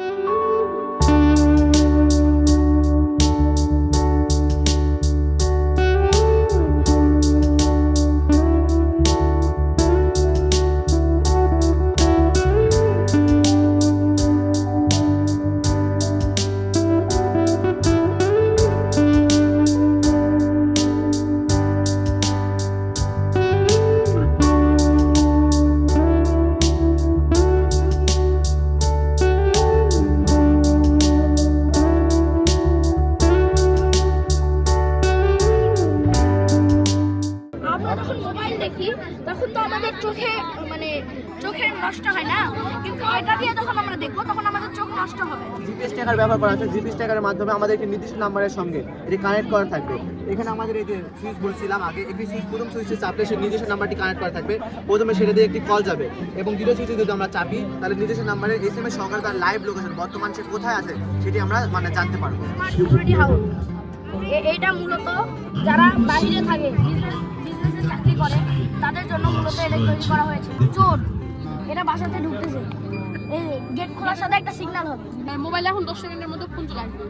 আমরা মাধ্যমে আমাদের একটি নির্দিষ্ট নাম্বারের সঙ্গে এটি কানেক্ট করা থাকবে। এখানে আমাদের এই যে সুইচ বলছিলাম আগে, একটি সুইচ প্রথম সুইচে চাপলে সেই নির্দিষ্ট নাম্বারটি কানেক্ট করা থাকবে। প্রথমে সেটা দিয়ে একটি কল যাবে এবং দ্বিতীয় সুইচে যদি আমরা চাপি, তাহলে নির্দিষ্ট নাম্বারে এস এম এস সহকারে তার লাইভ লোকেশন বর্তমান সে কোথায় আছে, সেটি আমরা মানে জানতে পারব। এইটা মূলত যারা বাইরে থাকে বিজনেসে চাকরি করে, তাদের জন্য মূলত এটা তৈরি করা হয়েছে। চোর। এটা বাসাতে ঢুকতেছে। গেট খোলার সাথে একটা সিগন্যাল হবে। মোবাইলে এখন দশ সেকেন্ডের মধ্যে ফোন চলে আসবে।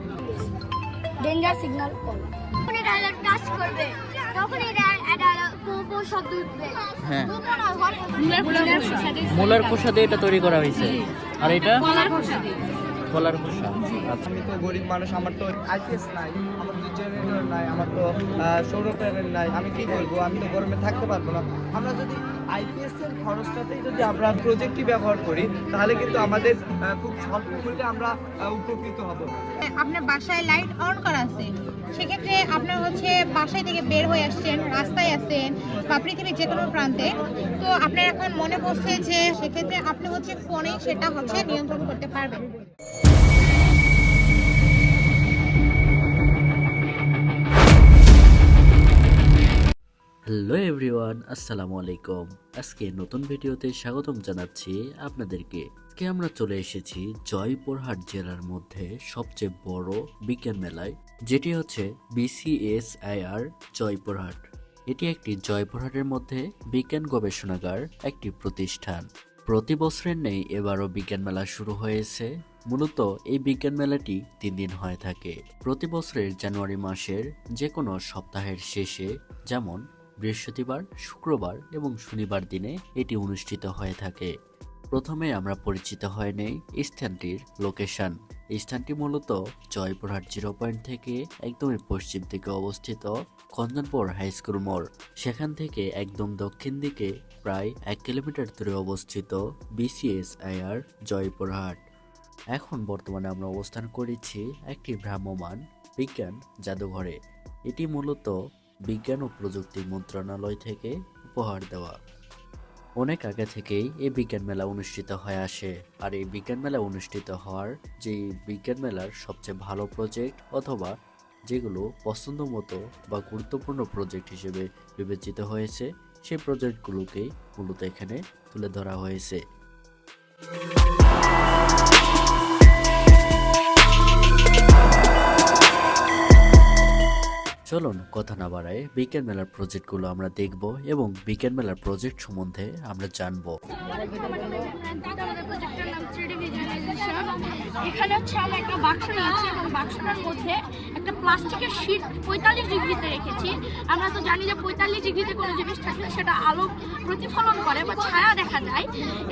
ডেঞ্জার সিগন্যাল কল যখন এটা টাচ করবে তখন এটা শব্দ উঠবে। হ্যাঁ। মোলার দিয়ে এটা তৈরি করা হয়েছে। আর এটা? খোসা কলার খোসা আচ্ছা। আমি তো গরিব মানুষ আমার তো আইপিএস নাই আমার তো জেনারেটর নাই আমার তো সৌর প্যানেল নাই আমি কি করব? আমি তো গরমে থাকতে পারব না। আমরা যদি আইপিএস এর খরচটাতেই যদি আমরা প্রজেক্টটি ব্যবহার করি তাহলে কিন্তু আমাদের খুব স্বল্প মূল্যে আমরা উপকৃত হব। আপনার বাসায় লাইট অন করা আছে? সেক্ষেত্রে আপনার হচ্ছে বাসায় থেকে বের হয়ে আসছেন রাস্তায় আছেন বা পৃথিবীর যে কোনো প্রান্তে। তো আপনার এখন মনে পড়ছে যে সেক্ষেত্রে আপনি হচ্ছে ফোনেই সেটা হচ্ছে নিয়ন্ত্রণ করতে পারবেন। হ্যালো এভরিওয়ান, আসসালামু আলাইকুম। আজকে নতুন ভিডিওতে স্বাগতম জানাচ্ছি আপনাদেরকে। আজকে আমরা চলে এসেছি জয়পুরহাট জেলার মধ্যে সবচেয়ে বড় বিজ্ঞান মেলায়, যেটি হচ্ছে বিসিএসআইআর জয়পুরহাট এটি একটি জয়পুরহাটের মধ্যে বিজ্ঞান গবেষণাগার, একটি প্রতিষ্ঠান। প্রতি বছরের নেই এবারও বিজ্ঞান মেলা শুরু হয়েছে। মূলত এই বিজ্ঞান মেলাটি তিন দিন হয়ে থাকে। প্রতি বছরের জানুয়ারি মাসের যে কোনো সপ্তাহের শেষে, যেমন বৃহস্পতিবার, শুক্রবার এবং শনিবার দিনে এটি অনুষ্ঠিত হয়ে থাকে। প্রথমে আমরা পরিচিত হয়ে নেই স্থানটির লোকেশন। স্থানটি মূলত জয়পুরহাট জিরো পয়েন্ট থেকে একদমই পশ্চিম দিকে অবস্থিত খন্দনপুর হাই স্কুল মোড়। সেখান থেকে একদম দক্ষিণ দিকে প্রায় এক কিলোমিটার দূরে অবস্থিত বিসিএস আইআর জয়পুরহাট। এখন বর্তমানে আমরা অবস্থান করেছি একটি ভ্রাম্যমান বিজ্ঞান জাদুঘরে। এটি মূলত বিজ্ঞান ও প্রযুক্তি মন্ত্রণালয় থেকে উপহার দেওয়া। অনেক আগে থেকেই এই বিজ্ঞান মেলা অনুষ্ঠিত হয়ে আসে। আর এই বিজ্ঞান মেলা অনুষ্ঠিত হওয়ার যে বিজ্ঞান মেলার সবচেয়ে ভালো প্রজেক্ট অথবা যেগুলো পছন্দ মতো বা গুরুত্বপূর্ণ প্রজেক্ট হিসেবে বিবেচিত হয়েছে, সেই প্রজেক্টগুলোকেই মূলত এখানে তুলে ধরা হয়েছে। চলুন কথা না বাড়ায় বিজ্ঞান মেলার প্রজেক্টগুলো আমরা দেখব এবং বিজ্ঞান মেলার প্রজেক্ট সম্বন্ধে আমরা জানব। এখানে হচ্ছে আমরা একটা বাক্স নিয়েছি এবং বাক্সটার মধ্যে একটা প্লাস্টিকের শীট পঁয়তাল্লিশ ডিগ্রিতে রেখেছি। আমরা তো জানি যে পঁয়তাল্লিশ ডিগ্রিতে কোনো জিনিস থাকলে সেটা আলো প্রতিফলন করে বা ছায়া দেখা যায়।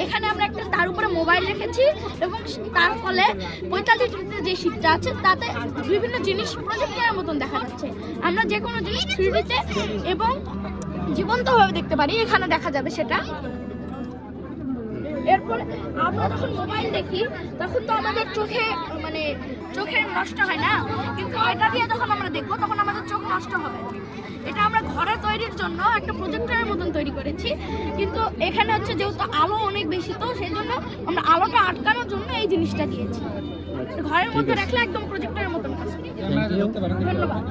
এখানে আমরা একটা তার উপরে মোবাইল রেখেছি এবং তার ফলে পঁয়তাল্লিশ ডিগ্রিতে যে শীতটা আছে, তাতে বিভিন্ন জিনিস প্রজেক্টের মতন দেখা যাচ্ছে। আমরা যে কোনো জিনিস থ্রিডিতে এবং জীবন্তভাবে দেখতে পারি, এখানে দেখা যাবে সেটা। এরপরে আমরা যখন মোবাইল দেখি তখন তো আমাদের চোখে মানে চোখে নষ্ট হয় না? কিন্তু এটা দিয়ে যখন আমরা দেখব তখন আমাদের চোখ নষ্ট হবে। এটা আমরা ঘরে তৈরির জন্য একটা প্রজেক্টরের মতন তৈরি করেছি। কিন্তু এখানে হচ্ছে যেহেতু আলো অনেক বেশি তো সেই জন্য আমরা আলোটা আটকানোর জন্য এই জিনিসটা দিয়েছি। ঘরের মধ্যে রাখলে একদম প্রজেক্টরের মতন ধন্যবাদ।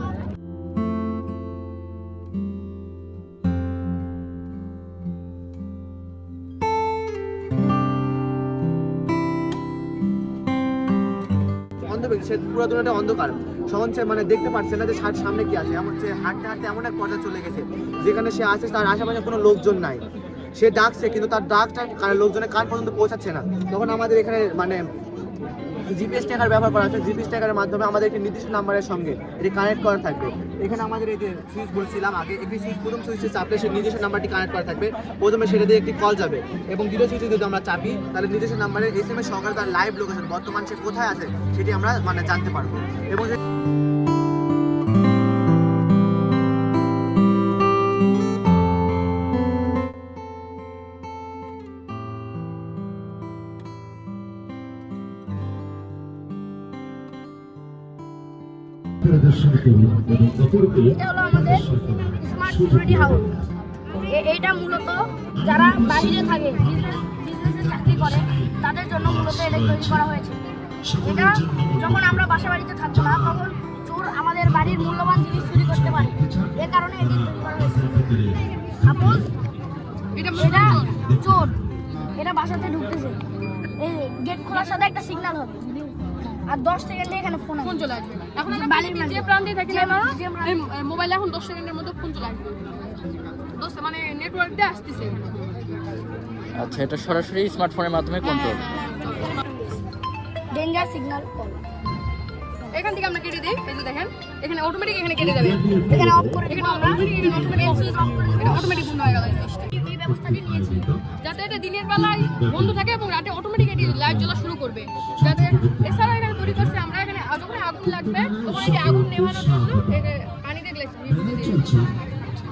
সে পুরো দুনিয়াটা অন্ধকার। সমান সে মানে দেখতে পারছে না যে সার- সামনে কি আছে। এমন সে হাঁটতে হাঁটতে এমন এক পর্যায়ে চলে গেছে, যেখানে সে আছে, তার আশেপাশে কোনো লোকজন নাই। সে ডাকছে, কিন্তু তার ডাকটা লোকজনের কান পর্যন্ত পৌঁছাচ্ছে না। তখন আমাদের এখানে মানে জিপিএস ট্যাগার ব্যবহার করা আছে জিপিএস ট্যাগারের মাধ্যমে আমাদের একটি নির্দিষ্ট নাম্বারের সঙ্গে এটি কানেক্ট করা থাকবে। এখানে আমাদের এই যে সুইচ বলছিলাম আগে, একটি সুইচ প্রথম সুইচে চাপলে সেই নির্দিষ্ট নাম্বারটি কানেক্ট করা থাকবে। প্রথমে সেটা দিয়ে একটি কল যাবে এবং দ্বিতীয় সুইচে যদি আমরা চাপি, তাহলে নির্দিষ্ট নাম্বারে এস এম এস সহকারে তার লাইভ লোকেশন বর্তমান সে কোথায় আছে, সেটি আমরা মানে জানতে পারব। এবং সিকিউরিটি হাউস এইটা মূলত যারা বাইরে থাকে বিজনেস বিজনেসে চাকরি করে তাদের জন্য মূলত এটা তৈরি করা হয়েছে। এটা যখন আমরা বাসা বাড়িতে থাকব না তখন চোর আমাদের বাড়ির মূল্যবান জিনিস চুরি করতে পারে। এ কারণে এটি তৈরি করা হয়েছে। সাপোজ এটা চোর এটা বাসাতে ঢুকতেছে। এই গেট খোলার সাথে একটা সিগন্যাল হবে। আর দশ সেকেন্ডে এখানে ফোন ফোন চলে আসবে। এখন আমরা বাড়ির যে প্রান্তে থাকি না মোবাইলে এখন দশ সেকেন্ডের মধ্যে ফোন চলে আসবে দশ মানে নেটওয়ার্ক দিয়ে আসতেছে আচ্ছা এটা সরাসরি স্মার্টফোনের মাধ্যমে কন্ট্রোল ডেঞ্জার সিগন্যাল কল এখান থেকে আমরা কেটে দিই এই যে দেখেন এখানে অটোমেটিক এখানে কেটে যাবে। এখানে অফ করে এখানে আমরা সুইচ অফ করে এটা অটোমেটিক বন্ধ হয়ে গেল এই ব্যবস্থাটি নিয়েছি। যাতে এটা দিনের বেলায় বন্ধ থাকে এবং রাতে অটোমেটিক এটি লাইট জ্বলা শুরু করবে। যাতে এছাড়া এখানে তৈরি করছে আমরা। এখানে যখন আগুন লাগবে তখন এটি আগুন নেভানোর জন্য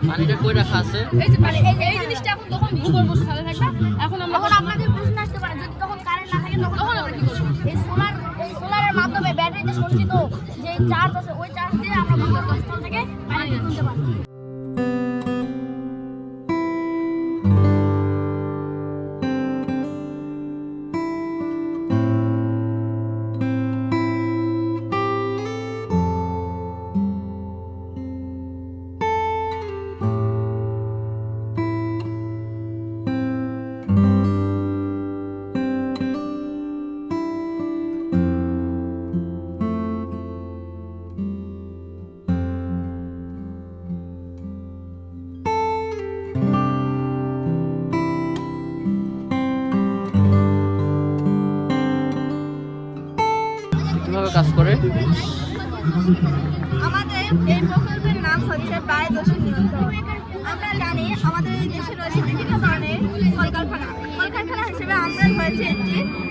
পানিটা কই রাখা আছে? এই যে পানি এই- এই জিনিসটা এখন তখন ভূগর্ভস্থ স্থলে থাকবে এখন আমরা তখন আপনাদের প্রশ্ন আসতে পারে যদি তখন কারেন্ট না থাকে তখন তখন আমরা কি করব? এই সোলার এই সোলারের মাধ্যমে ব্যাটারিতে সঞ্চিত যে চার্জ আছে ওই চার্জ দিয়ে আমরা ভূগর্ভস্থল থেকে পানি তুলতে পারি আমাদের এই প্রকল্পের নাম হচ্ছে বায়ু নিয়ন্ত্রণ আমরা জানি আমাদের এই রয়েছে বিভিন্ন ধরনের কলকারখানা। কলকারখানা হিসেবে আমরা রয়েছে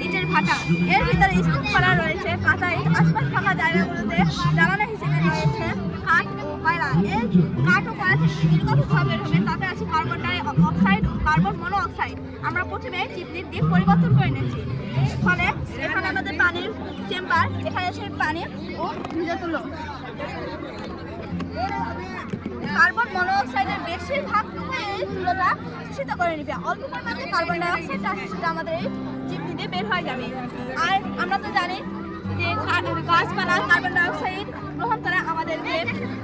ইটের ভাটা। এর ভিতরে স্তূপ করা রয়েছে, কাঁচা ইট। আশপাশ জায়গাগুলোতে জ্বালানি হিসেবে রয়েছে কাঠ ও কয়লা। এই কাঠ ও কয়লা থেকে বের হবে, তাতে আছে carbon dioxide carbon monoxide আমরা প্রথমে চিমনির দিক পরিবর্তন করে নিয়েছি। ফলে এখানে আমাদের পানির চেম্বার, এখানে সেই পানি ও ভিজে তুলো। কার্বন মনোঅক্সাইডের বেশিরভাগটুকু এই তুলোটা শোষিত করে নিবে। অল্প পরিমাণে কার্বন ডাই অক্সাইড সেটা আমাদের এই চিমনি দিয়ে বের হয়ে যাবে। আর আমরা তো জানি কা- গাছপালা কার্বন ডাই অক্সাইড গ্রহণ করে আমাদেরকে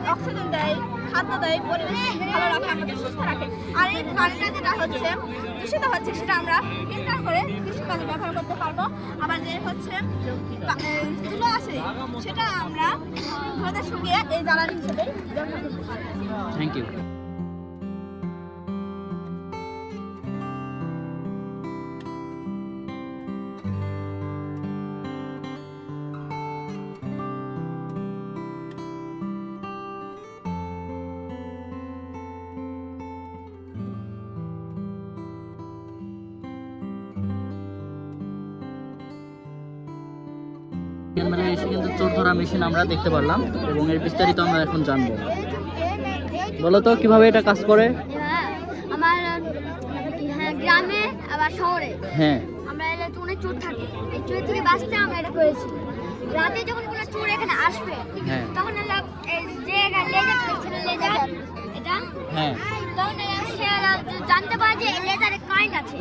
অক্সিজেন দেয়, খাদ্য দেয়, পরিবেশ ভালো রাখে, আমাদের সুস্থ রাখে। আর এই পানিটা যেটা হচ্ছে, দূষিত হচ্ছে, সেটা আমরা ফিল্টার করে কৃষিকাজে ব্যবহার করতে পারব। আবার যে হচ্ছে তুলো আছে, সেটা আমরা ধরে শুকিয়ে এই জ্বালানি হিসেবে ব্যবহার করতে পারব। থ্যাংক ইউ চোর ধরা মেশিন আমরা দেখতে পারলাম এবং এর বিস্তারিত আমরা এখন জানব। বলো তো কীভাবে এটা কাজ করে? আমার হ্যাঁ গ্রামে আবার শহরে। হ্যাঁ। আমরা চোর থাকে। এই চোর থেকে বাঁচতে আমরা এটা করেছি। রাতে যখন কোনো চোর এখানে আসবে হ্যাঁ। তখন এলা লেজার ছিল লেজার? এটা? হ্যাঁ। তখন সে জানতে পারে যে লেজারে কারেন্ট আছে।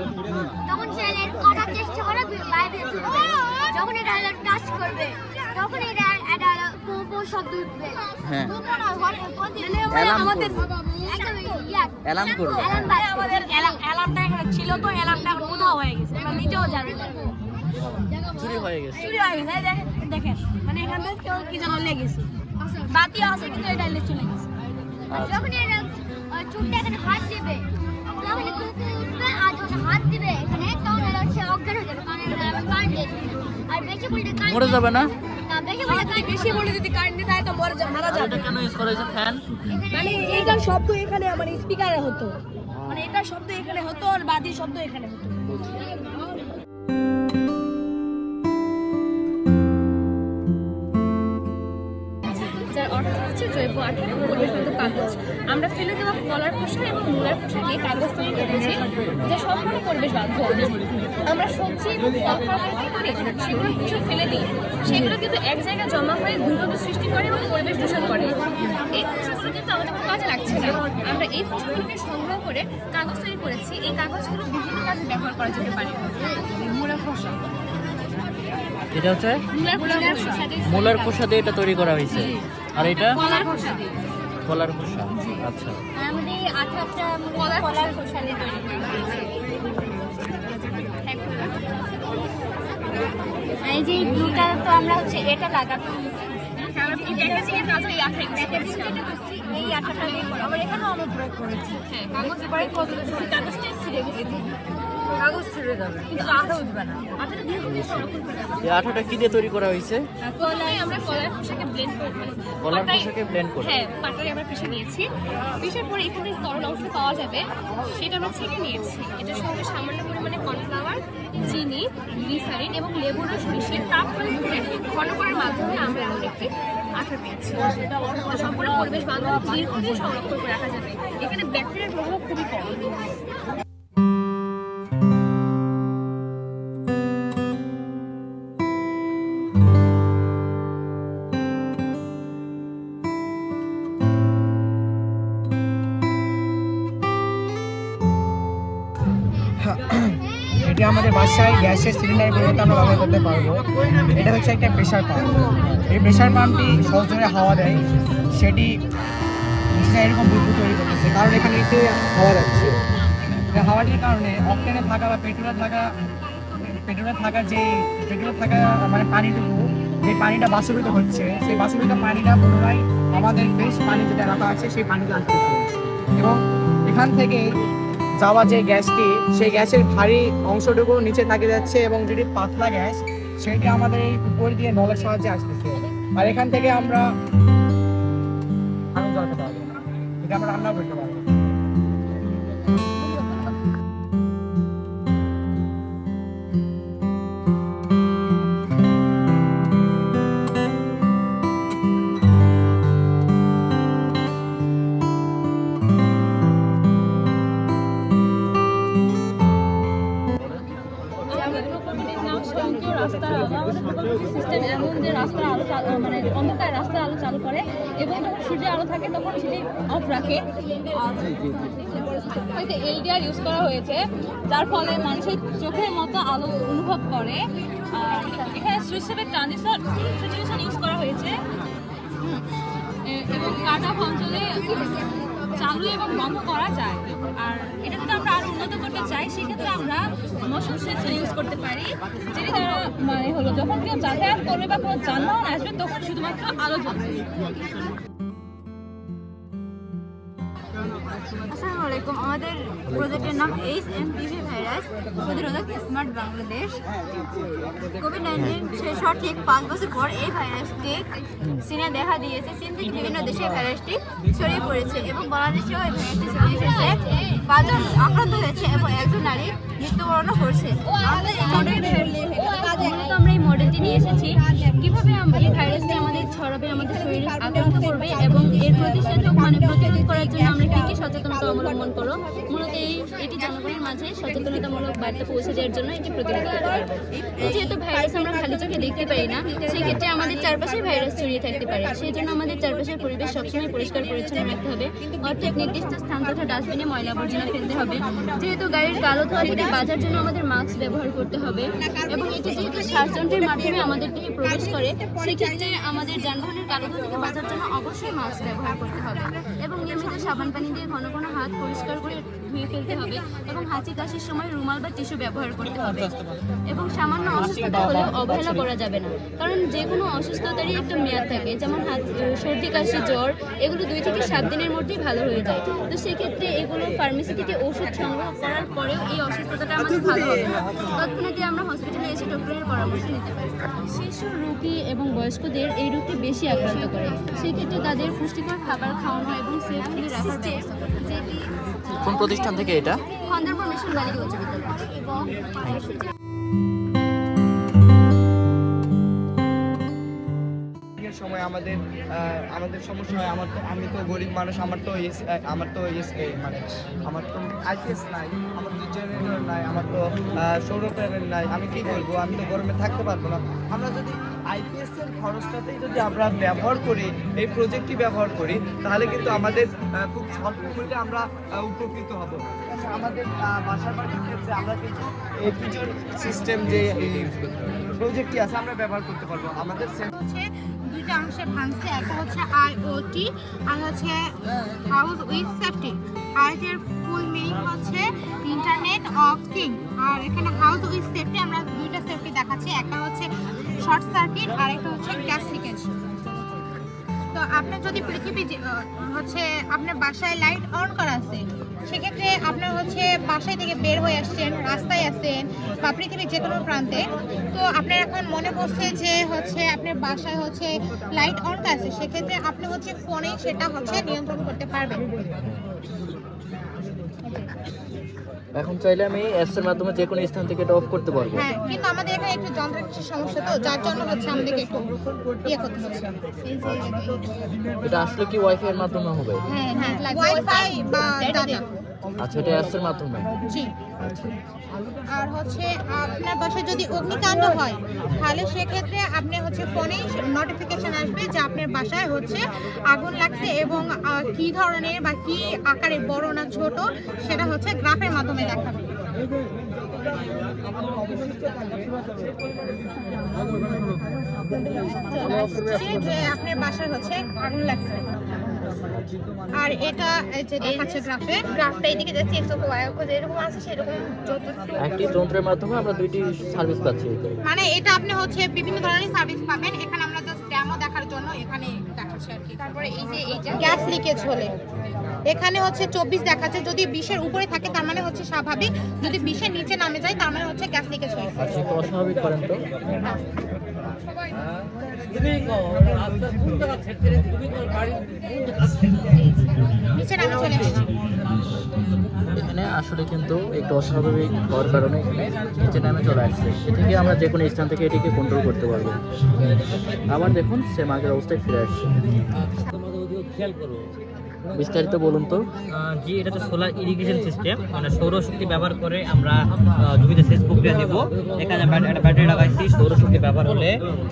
তখন সে কাটার চেষ্টা করে বাইরে যখন এটা টাচ করবে তখন এটা এটা পো পো শব্দ উঠবে। হ্যাঁ। দুটো না ঘরে প্রতিদিনে Alarm আমাদের করবে। একদম Alarm করবে। আমাদের অ্যালার্মটা এখানে ছিল তো অ্যালার্মটা এখন উধাও হয়ে গেছে। আমরা নিজেও জানি চুরি হয়ে গেছে। চুরি হয়ে গেছে। দেখেন দেখেন মানে এখান থেকে কেউ কি যেন লেগেছে। বাতি আছে কিন্তু এটা চলে গেছে। আচ্ছা। যখন এরা আহ, এখানে হাত দিবে তখন উঠবে আর যখন হাত দিবে এখানে তখন এরা হচ্ছে অজ্ঞান হয়ে যাবে কারণ কারেন্ট আর বেশি বলতে মরে যাবে না? বেশি বলে যদি কারেন্ট দেয় তো মরে যাবে মারা আর এটা কেন ইউজ করা হয়েছে? ফ্যান মানে এইটার শব্দ এখানে আমার স্পিকারে হতো। মানে এটার শব্দ এখানে হতো আর বাদির শব্দ এখানে হতো। জৈব পরিবেশগত কাগজ। আমরা ফেলে দেওয়া কলার খোসা এবং মূলার খোসা দিয়ে কাগজ তৈরি করেছি, যা সম্পূর্ণ পরিবেশ বান্ধব। আমরা সবজি এবং ফল কি করি? সেগুলো কিছু ফেলে দিই। সেগুলো কিন্তু এক জায়গায় জমা হয়ে দুর্গন্ধ সৃষ্টি করে এবং পরিবেশ দূষণ করে। এই খোসাগুলো কিন্তু আমাদের কাজে লাগছে না। আমরা এই খোসাগুলোকে সংগ্রহ করে কাগজ তৈরি করেছি। এই কাগজগুলো বিভিন্ন কাজে ব্যবহার করা যেতে পারে। মূলার খোসা। এটা হচ্ছে মূলার খোসা দিয়ে এটা তৈরি করা হয়েছে। আর এটা? কলার খোসা আচ্ছা। এই যে দুটা তো আমরা হচ্ছে এটা এই করেছি। আঠাটা আবার এখানেও আমরা প্রয়োগ করেছি। হ্যাঁ, কাগজ পরে কত কাগজটা ছিঁড়ে গেছে। কাগজ ছিঁড়ে যাবে কিন্তু আঠা উঠবে না। আঠাটা দীর্ঘদিন সংরক্ষণ করে এই আঠাটা কি দিয়ে তৈরি করা হয়েছে? কলায় আমরা কলার খোসাকে করে মানে কলার খোসাকে blend করে? হ্যাঁ পাটায় আমরা পিষে নিয়েছি। পিষের পরে এখানে তরল অংশটা পাওয়া যাবে। সেটা আমরা ছেঁকে নিয়েছি। এটার সঙ্গে সামান্য পরিমাণে কর্নফ্লাওয়ার চিনি গ্লিসারিন এবং লেবুর রস মিশিয়ে তাপ করে ঘন করার মাধ্যমে আমরা এমন একটি আঠা পেয়েছি। সম্পূর্ণ পরিবেশ বান্ধব দীর্ঘদিন সংরক্ষণ করে রাখা যাবে। এখানে ব্যাকটেরিয়ার প্রভাব খুবই কম। বাসায় গ্যাসের সিলিন্ডার গুলোতে আমরা ব্যবহার করতে পারব। এটা হচ্ছে একটা প্রেশার পাম্প। এই প্রেশার পাম্পটি সহজে হাওয়া দেয়। সেটি এরকম বুদবুদ তৈরি করতেছে। কারণ এখানে এতে হাওয়া যাচ্ছে। হাওয়াটির কারণে অক্টেনে থাকা বা পেট্রোলে থাকা পেট্রোলে থাকা যে, পেট্রোলে থাকা মানে পানিটুকু, যে পানিটা বাষ্পীভূত হচ্ছে, সেই বাষ্পীভূত পানিটা পুনরায় আমাদের বেশ পানি যেটা রাখা আছে, সেই পানিতে আসতেছে এবং এখান থেকে যাওয়া যে গ্যাসটি, সেই গ্যাসের ভারী অংশটুকু নিচে থাকে যাচ্ছে এবং যদি পাতলা গ্যাস, সেটি আমাদের এই উপর দিয়ে নলের সাহায্যে আসতেছে। আর এখান থেকে আমরা আমরা রান্না করতে পারব। হয়তো এলডিআর ইউজ করা হয়েছে, যার ফলে মানুষের চোখের মতো আলো অনুভব করে। এখানে সুইচ ট্রানজিস্টার সিচুয়েশন ইউজ করা হয়েছে। এবং কাট অঞ্চলে চালু এবং বন্ধ করা যায়। আর এটা যদি আমরা আরও উন্নত করতে চাই, সেক্ষেত্রে আমরা মোশন সেন্সর ইউজ করতে পারি, যেটি দ্বারা মানে হলো যখন কেউ যাতায়াত করবে বা কোনো যানবাহন আসবে, তখন শুধুমাত্র আলো জ্বলবে। আসসালামু আলাইকুম আমাদের প্রজেক্টের নাম H M P V virus প্রতিরোধক স্মার্ট বাংলাদেশ। কোভিড নাইন্টিন সঠিক পাঁচ বছর পর এই ভাইরাসটি চীনে দেখা দিয়েছে। চীন থেকে বিভিন্ন দেশে ভাইরাসটি ছড়িয়ে পড়েছে এবং বাংলাদেশেও এই ভাইরাসটি ছড়িয়ে এসেছে। পাঁচজন আক্রান্ত হয়েছে এবং একজন নারী মৃত্যুবরণও করছে। আমাদের আমরা এই মডেলটি নিয়ে এসেছি, কীভাবে এই ভাইরাসটি আমাদের ছড়াবে, আমাদের শরীরে আক্রান্ত করবে এবং এর প্রতিষেধক মানে প্রতিরোধ করার জন্য সচেতনতা অবলম্বন করো। মূলত এই মাঝে সচেতনতামূলক বার্তা পৌঁছে দেওয়ার জন্য এটি পারবে যেহেতু ভাইরাস আমরা খালি চোখে দেখতে পারি না, সেক্ষেত্রে আমাদের চারপাশে ভাইরাস ছড়িয়ে থাকতে পারে। সেই জন্য আমাদের চারপাশের পরিবেশ সবসময় পরিষ্কার, পরিচ্ছন্ন রাখতে হবে। অর্থাৎ নির্দিষ্ট স্থান তথা ডাস্টবিনে ময়লা আবর্জনা ফেলতে হবে। যেহেতু গাড়ির কালো ধোঁয়া থেকে বাঁচার জন্য আমাদের মাস্ক ব্যবহার করতে হবে এবং এটি যেহেতু শ্বাসযন্ত্রের মাধ্যমে আমাদের দেহে প্রবেশ করে, সেক্ষেত্রে আমাদের যানবাহনের কালো ধোঁয়া থেকে বাঁচার জন্য অবশ্যই মাস্ক ব্যবহার করতে হবে। এবং নিয়মিত সাবান পানি দিয়ে ঘন ঘন হাত পরিষ্কার করে ধুয়ে ফেলতে হবে এবং হাঁচি কাশির সময় রুমাল বা টিস্যু ব্যবহার করতে হবে। এবং সামান্য অসুস্থতা হলেও অবহেলা করা যাবে না। কারণ যে কোনো অসুস্থতারই একটা মেয়াদ থাকে। যেমন হাত সর্দি কাশি জ্বর এগুলো দুই থেকে সাত দিনের মধ্যেই ভালো হয়ে যায়। তো সেক্ষেত্রে এগুলো ফার্মেসি থেকে ওষুধ সংগ্রহ করার পরেও এই অসুস্থতাটা আমাদের ভালো হবে না। তৎক্ষণাৎ আমরা হসপিটালে এসে ডক্টরের পরামর্শ নিতে পারি। শিশু রোগী এবং বয়স্কদের এই রোগটি বেশি আক্রান্ত করে। সেক্ষেত্রে তাদের পুষ্টিকর খাবার খাওয়ানো এবং সেফলি রাখার ব্যবস্থা হবে। কোন প্রতিষ্ঠান থেকে এটা? সময় আমাদের আমাদের সমস্যা হয় আমার তো আমি তো গরিব মানুষ আমার তো আমার তো মানে আমার তো আইপিএস নাই আমার তো জেনারেটর নাই আমার তো সৌর প্যানেল নাই আমি কি করব? আমি তো গরমে থাকতে পারব না। আমরা যদি আইপিএস এর খরচটাতেই যদি আমরা ব্যবহার করি, এই প্রজেক্টটি ব্যবহার করি, তাহলে কিন্তু আমাদের খুব স্বল্প মূল্যে আমরা উপকৃত হব। আমাদের বাসার বাড়ির ক্ষেত্রে আমরা কিন্তু এই পিজন সিস্টেম যে প্রজেক্টটি আছে, আমরা ব্যবহার করতে পারব। আমাদের দুইটা অংশে ভাঙছে। একটা হচ্ছে আইওটি আর হচ্ছে হাউস উইথ সেফটি আর ফুল মিনিং হচ্ছে ইন্টারনেট অফ থিং আর এখানে হাউস উইথ সেফটি আমরা দুইটা সেফটি দেখাচ্ছি। একটা হচ্ছে শর্ট সার্কিট আর একটা হচ্ছে গ্যাস লিকেজ। তো আপনার যদি পৃথিবী হচ্ছে আপনার বাসায় লাইট অন করা আছে, সেক্ষেত্রে আপনার হচ্ছে বাসায় থেকে বের হয়ে আসছেন, রাস্তায় আছেন বা পৃথিবীর যে কোনো প্রান্তে, তো আপনার এখন মনে পড়ছে যে হচ্ছে আপনার বাসায় হচ্ছে লাইট অন করা আছে, সেক্ষেত্রে আপনি হচ্ছে ফোনে সেটা হচ্ছে নিয়ন্ত্রণ করতে পারবেন। এখন চাইলে আমি অ্যাপস এর মাধ্যমে যে কোনো স্থান থেকে এটা অফ করতে পারব। হ্যাঁ কিন্তু আমাদের এখানে একটু যন্ত্রের কিছু সমস্যা তো যার জন্য হচ্ছে আমাদেরকে একটু ইয়ে করতে হচ্ছে। এটা আসলে কি ওয়াইফাই এর মাধ্যমে হবে? হ্যাঁ হ্যাঁ ওয়াইফাই বা ডাটা আচ্ছা এটা অ্যাপস মাধ্যমে? জি। আচ্ছা। আর হচ্ছে আপনার বাসায় যদি অগ্নিকাণ্ড হয় তাহলে সেক্ষেত্রে আপনি হচ্ছে ফোনেই নোটিফিকেশন আসবে যে আপনার বাসায় হচ্ছে আগুন লাগছে এবং কি ধরনের বা কি আকারে বড় না ছোট সেটা হচ্ছে গ্রাফের মাধ্যমে দেখাবে। যে আপনার বাসায় হচ্ছে আগুন লাগছে। আর এটা এই যে দেখাচ্ছে গ্রাফে গ্রাফটা এদিকে যাচ্ছে একশো যেরকম আছে সেরকম একটি যন্ত্রের মাধ্যমে আমরা দুইটি সার্ভিস পাচ্ছি মানে এটা আপনি হচ্ছে বিভিন্ন ধরনের সার্ভিস পাবেন। এখানে আমরা জাস্ট ডেমো দেখার জন্য এখানে দেখাচ্ছি আর কি। তারপরে এই যে গ্যাস লিকেজ হলে। এখানে হচ্ছে চব্বিশ দেখাচ্ছে যদি বিশের উপরে থাকে তার মানে হচ্ছে স্বাভাবিক। যদি বিশের নিচে নামে যায় তার মানে হচ্ছে গ্যাস লিকেজ হয়েছে অস্বাভাবিক করেন তো। এখানে আসলে কিন্তু একটু অস্বাভাবিক হওয়ার কারণে এখানে নিচে নামে চলে আসছে এটিকে আমরা যে কোনো স্থান থেকে এটিকে কন্ট্রোল করতে পারব আবার দেখুন সেম আগের অবস্থায় ফিরে আসছে বিস্তারিত বলুন তো। জি, এটা তো সোলার ইরিগেশন সিস্টেম মানে সৌরশক্তি ব্যবহার করে আমরা জমিতে সেচ প্রক্রিয়া দিব। এখানে একটা ব্যাটারি লাগাইছি, সৌরশক্তি ব্যবহার হলে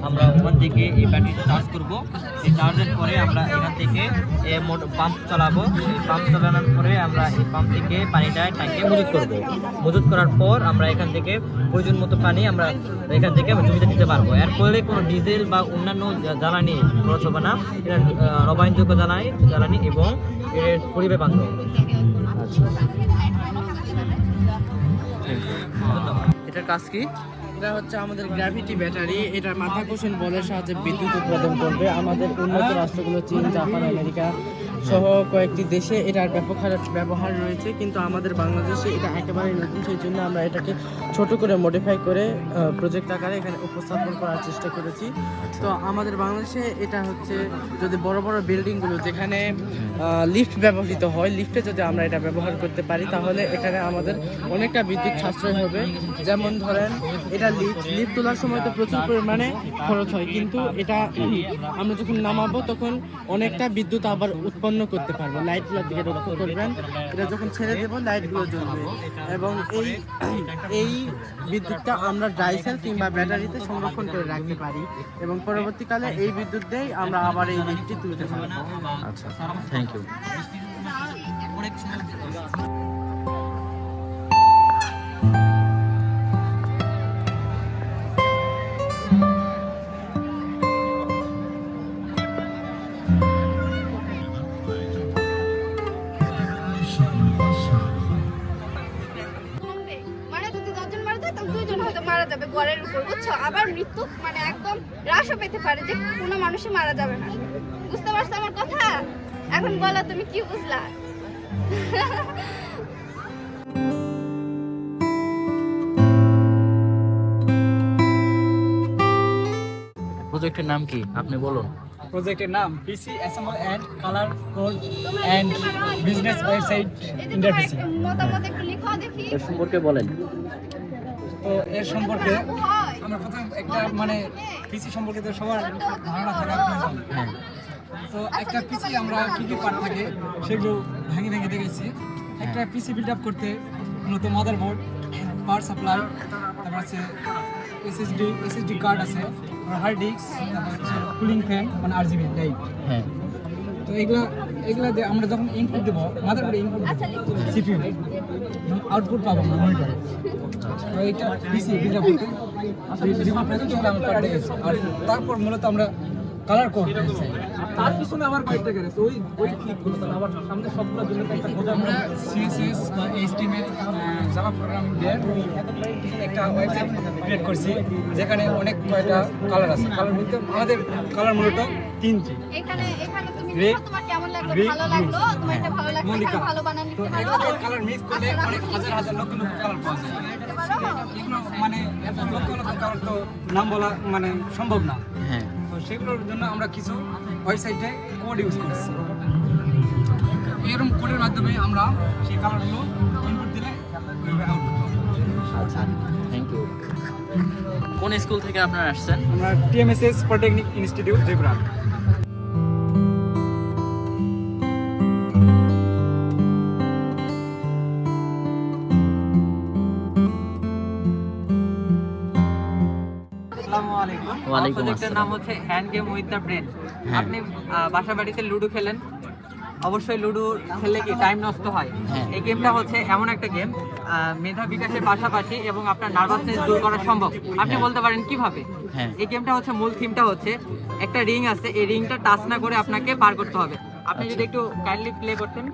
আমরা ওখান থেকে এই ব্যাটারিটা চার্জ করব। এই চার্জের পরে আমরা এখান থেকে পাম্প চালাবো। এই পাম্প চালানোর পরে আমরা এই পাম্প থেকে পানিটা ট্যাঙ্কে মজুত করব। মজুত করার পর আমরা এখান থেকে প্রয়োজন মতো পানি আমরা এখান থেকে জমিতে দিতে পারব। এর ফলে কোনো ডিজেল বা অন্যান্য জ্বালানি খরচ হবে না। এটা নবায়নযোগ্য জ্বালানি জ্বালানি এবং পরিবেশ বান্ধব। আচ্ছা। এটার কাজ কি? এটা হচ্ছে আমাদের গ্র্যাভিটি ব্যাটারি এটা মাধ্যাকর্ষণ বলের সাহায্যে বিদ্যুৎ উৎপাদন করবে। আমাদের উন্নত রাষ্ট্রগুলো চীন জাপান আমেরিকা সহ কয়েকটি দেশে এটার ব্যাপক হারে ব্যবহার রয়েছে, কিন্তু আমাদের বাংলাদেশে এটা একেবারে নতুন। সেই জন্য আমরা এটাকে ছোট করে মডিফাই করে প্রজেক্ট আকারে এখানে উপস্থাপন করার চেষ্টা করেছি। তো আমাদের বাংলাদেশে এটা হচ্ছে যদি বড় বড় বিল্ডিংগুলো যেখানে লিফট ব্যবহৃত হয় লিফটে যদি আমরা এটা ব্যবহার করতে পারি, তাহলে এখানে আমাদের অনেকটা বিদ্যুৎ সাশ্রয় হবে। যেমন ধরেন, এটা লিফট লিফট তোলার সময় তো প্রচুর পরিমাণে খরচ হয়, কিন্তু এটা, আমরা যখন নামাবো তখন অনেকটা বিদ্যুৎ আবার উৎপন্ন করতে পারব। লাইটগুলোর দিকে লক্ষ্য করবেন। এটা যখন ছেড়ে দেবো লাইটগুলো জ্বলবে। এবং এই এই বিদ্যুৎটা আমরা ড্রাইসেল কিংবা ব্যাটারিতে সংরক্ষণ করে রাখতে পারি। এবং পরবর্তীকালে এই বিদ্যুৎ দিয়েই আমরা আবার এই লিফটটি তুলতে পারব। আচ্ছা থ্যাংক ইউ পেতে পারে যে কোনো মানুষই মারা যাবে না। বুঝতে পারছ আমার কথা? এখন বলো তুমি কি বুঝলা? প্রজেক্টের নাম কি? আপনি বলুন। প্রজেক্টের নাম PC assemble and colour code and business website interfacing মতামত একটু লিখো দেখি। এর সম্পর্কে বলেন। তো এর সম্পর্কে আমরা প্রথম একটা মানে পিসি সম্পর্কে তো সবার ধারণা থাকা প্রয়োজন হ্যাঁ। তো একটা পিসি আমরা কি কি পার্ট থাকে সেগুলো ভেঙে ভেঙে দেখেছি। একটা পিসি বিল্ড আপ করতে মূলত মাদারবোর্ড পাওয়ার সাপ্লাই তারপর আছে এসএসডি এসএসডি কার্ড আছে হার্ড ডিস্ক তারপর হচ্ছে কুলিং ফ্যান মানে আরজিবি লাইট হ্যাঁ। তো এগুলা এগুলা আমরা যখন ইনপুট দেবো মাদারবোর্ডে ইনপুট সিপিইউ আউটপুট পাবো আমরা মনিটরে এইটা আমরা পার্ট আর তারপর মূলত আমরা কালার কোড তার পিছনে আবার কয়েকটা গেছে ওই ওই আবার সামনে সবগুলো জন্য একটা বোঝা আমরা সিএসএস বা এইচটিএমএল জাভা প্রোগ্রাম দিয়ে একটা ওয়েবসাইট ক্রিয়েট করছি যেখানে অনেক কয়টা কালার আছে। কালার বলতে আমাদের কালার মূলত তিনটি। এখানে এখানে তুমি তোমার কেমন লাগল? ভালো লাগল? তোমার এটা ভালো লাগল? ভালো বানান তো লিখতে পারো কালার মিক্স করলে অনেক হাজার হাজার লক্ষ লক্ষ কালার পাওয়া যায়। এগুলো মানে এত লক্ষ লক্ষ কালার তো নাম বলা মানে সম্ভব না। হ্যাঁ। তো সেগুলোর জন্য আমরা কিছু ওয়েবসাইটে কোড ইউজ করছি। এরকম কোডের মাধ্যমে আমরা সেই কালারগুলো ইনপুট দিলে আচ্ছা থ্যাংক ইউ কোন স্কুল থেকে আপনারা আসছেন? আমরা টিএমএসএস পলিটেকনিক ইনস্টিটিউট জেবরা ওয়ালাইকুম আসসালাম। নাম হচ্ছে hand game with the brain. আপনি বাসা বাড়িতে লুডো খেলেন। অবশ্যই লুডো খেললে কি টাইম নষ্ট হয়? হ্যাঁ। এই গেমটা হচ্ছে এমন একটা গেম মেধা বিকাশের পাশাপাশি এবং আপনার নার্ভাসনেস দূর করা সম্ভব। আপনি হ্যাঁ। বলতে পারেন কীভাবে? হ্যাঁ। এই গেমটা হচ্ছে মূল থিমটা হচ্ছে একটা রিং আছে এই রিংটা টাচ না করে আপনাকে পার করতে হবে। আপনি যদি একটু কাইন্ডলি প্লে করতেন।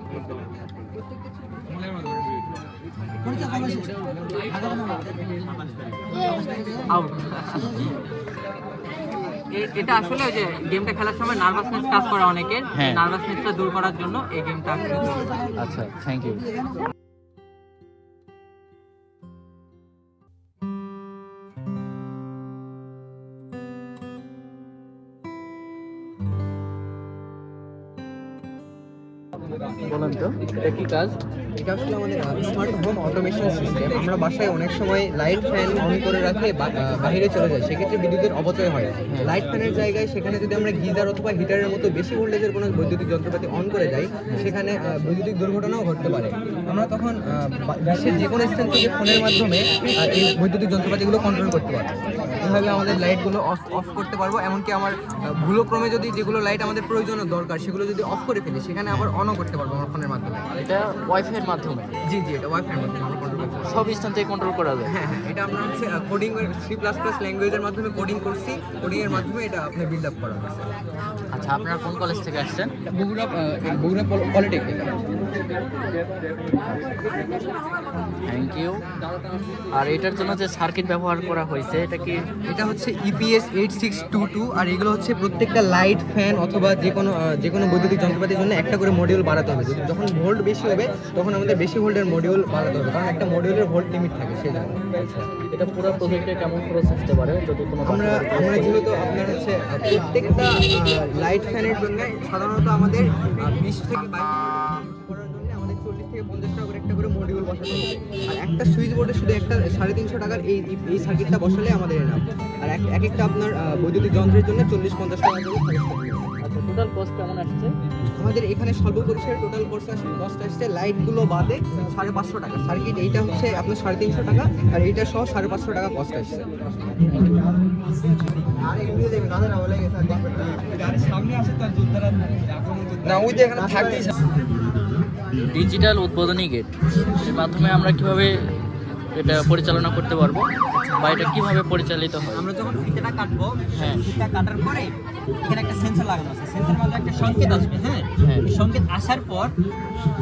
আউট এটা আসলে ওই যে গেমটা খেলার সময় নার্ভাসনেস কাজ করে অনেকের হ্যাঁ। নার্ভাসনেসটা দূর করার জন্য এই গেমটা আচ্ছা থ্যাংক ইউ বলেন তো। এটা কি কাজ? এটা আসলে আমাদের স্মার্ট হোম অটোমেশন সিস্টেম আমরা বাসায় অনেক সময় লাইট ফ্যান অন করে রাখে বাইরে চলে যায়, সেক্ষেত্রে বিদ্যুতের অপচয় হয়। লাইট ফ্যানের জায়গায় সেখানে যদি আমরা গিজার অথবা হিটারের মতো বেশি ভোল্টেজের কোনো বৈদ্যুতিক যন্ত্রপাতি অন করে যাই, সেখানে বৈদ্যুতিক দুর্ঘটনাও ঘটতে পারে। আমরা তখন বিশ্বের যে কোনো স্থান থেকে ফোনের মাধ্যমে এই বৈদ্যুতিক যন্ত্রপাতিগুলো কন্ট্রোল করতে পারব। এভাবে আমাদের লাইটগুলো অফ অফ করতে পারব এমনকি আমার ভুলক্রমে যদি যেগুলো লাইট আমাদের প্রয়োজন দরকার সেগুলো যদি অফ করে ফেলি সেখানে আবার অনও করতে পারব আমার ফোনের মাধ্যমে। এটা ওয়াইফাই এর মাধ্যমে? জি জি এটা ওয়াইফাইয়ের মাধ্যমে আমরা কন্ট্রোল করতে সব স্থান থেকে কন্ট্রোল করা যায়? হ্যাঁ হ্যাঁ এটা আমরা হচ্ছে কোডিং সি প্লাস প্লাস ল্যাঙ্গুয়েজের মাধ্যমে কোডিং করছি কোডিং এর মাধ্যমে এটা আপনি বিল্ড আপ করা হয়েছে। আচ্ছা আপনারা কোন কলেজ থেকে আসছেন? Bogura Bogura polytechnic thank you আর এটার জন্য যে সার্কিট ব্যবহার করা হয়েছে এটা কি? এটা হচ্ছে EPS eight six two two আর এগুলো হচ্ছে প্রত্যেকটা লাইট ফ্যান অথবা যে কোনো যে কোনো বৈদ্যুতিক যন্ত্রপাতির জন্য একটা করে মডিউল বাড়াতে হবে। যখন ভোল্ট বেশি হবে তখন আমাদের বেশি ভোল্টের মডিউল বাড়াতে হবে কারণ একটা মডিউলের ভোল্ট লিমিট থাকে সেই জন্য। এটা পুরো প্রজেক্টে কেমন খরচ আসতে পারে? যদি কোনো আমরা আমরা যেহেতু আপনার হচ্ছে প্রত্যেকটা লাইট ফ্যানের জন্য সাধারণত আমাদের বিশ থেকে বাইশ আর একটা সুইচ বোর্ডে শুধু একটা সাড়ে তিনশো টাকার এই এই সার্কিটটা বসালে আমাদের এনাম আর এক এক একটা আপনার বৈদ্যুতিক যন্ত্রের জন্য চল্লিশ পঞ্চাশ টাকা করে খরচ আচ্ছা টোটাল কস্ট কেমন আসছে? আমাদের এখানে সর্বপরিসর টোটাল কস্ট কস্ট আসছে লাইটগুলো বাদে সাড়ে পাঁচশো টাকা। সার্কিট এইটা হচ্ছে আপনার সাড়ে তিনশো টাকা আর এইটা সহ সাড়ে পাঁচশো টাকা কস্ট আসছে। না ওই যে এখানে থাকতেই ডিজিটাল উদ্বোধনী গেটের মাধ্যমে আমরা কীভাবে এটা পরিচালনা করতে পারব বা এটা কীভাবে পরিচালিত হয় আমরা যখন ফিতেটা কাটবো হ্যাঁ। ফিতা কাটার পরে এখানে একটা সেন্সর লাগানো আছে সেন্সর মাধ্যমে একটা সংকেত আসবে হ্যাঁ হ্যাঁ। এই সংকেত আসার পর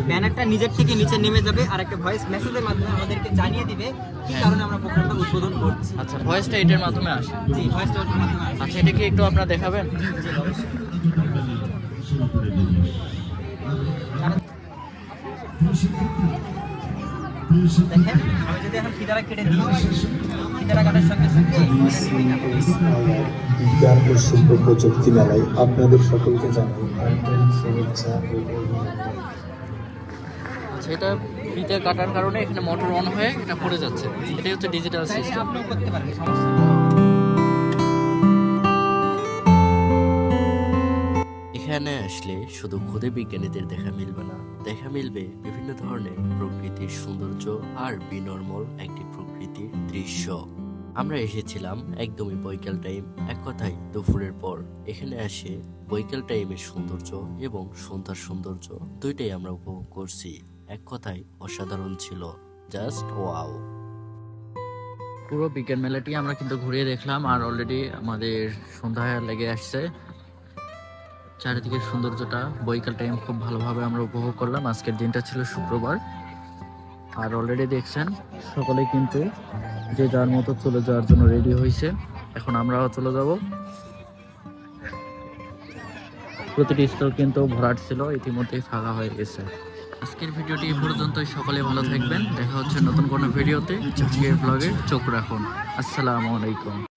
ব্যানারটা নিজের থেকে নিচে নেমে যাবে আর একটা ভয়েস মেসেজের মাধ্যমে আমাদেরকে জানিয়ে দিবে কি হ্যাঁ। কারণে আমরা প্রোগ্রামটা উদ্বোধন করছি আচ্ছা ভয়েসটা এটার মাধ্যমে আসে জি ভয়েসটার মাধ্যমে আসবে। আচ্ছা এটা কি একটু আপনারা দেখাবেন জি, অবশ্যই। দেখেন আমি যদি এখন ফিতাটা কেটে দিই ফিতাটা কাটার সঙ্গে সঙ্গে বিজ্ঞান ও শিল্প প্রযুক্তি মেলায় আপনাদের সকলকে জানাই আন্তরিক শুভেচ্ছা ও অভিনন্দন। আচ্ছা ফিতে কাটার কারণে এখানে মোটর অন হয়ে এটা পড়ে যাচ্ছে। এটাই হচ্ছে ডিজিটাল সিস্টেম আপনিও করতে পারবেন সমস্যা এখানে আসলে শুধু খুদে বিজ্ঞানীদের দেখা মিলবে না, দেখা মিলবে বিভিন্ন ধরনের প্রকৃতির সৌন্দর্য আর বিনর্মল একটি প্রকৃতির দৃশ্য। আমরা এসেছিলাম একদমই বৈকাল টাইম এক কথায় দুপুরের পর। এখানে আসে বৈকাল টাইমের সৌন্দর্য এবং সন্ধ্যার সৌন্দর্য দুইটাই আমরা উপভোগ করছি। এক কথায় অসাধারণ ছিল। জাস্ট ওয়াও পুরো বিজ্ঞান মেলাটি আমরা কিন্তু ঘুরিয়ে দেখলাম আর অলরেডি আমাদের সন্ধ্যা লেগে আসছে। চারিদিকের সৌন্দর্যটা বৈকাল টাইম খুব ভালোভাবে আমরা উপভোগ করলাম। আজকের দিনটা ছিল শুক্রবার। আর অলরেডি দেখছেন সকলে কিন্তু যে যার মতো চলে যাওয়ার জন্য রেডি হয়েছে। এখন আমরাও চলে যাব। প্রতিটি স্টল কিন্তু ভরাট ছিল, ইতিমধ্যেই ফাঁকা হয়ে গেছে। আজকের ভিডিওটি এই পর্যন্তই। সকলে ভালো থাকবেন। দেখা হচ্ছে নতুন কোনো ভিডিওতে। জাহাঙ্গীর ব্লগে চোখ রাখুন। আসসালামু আলাইকুম।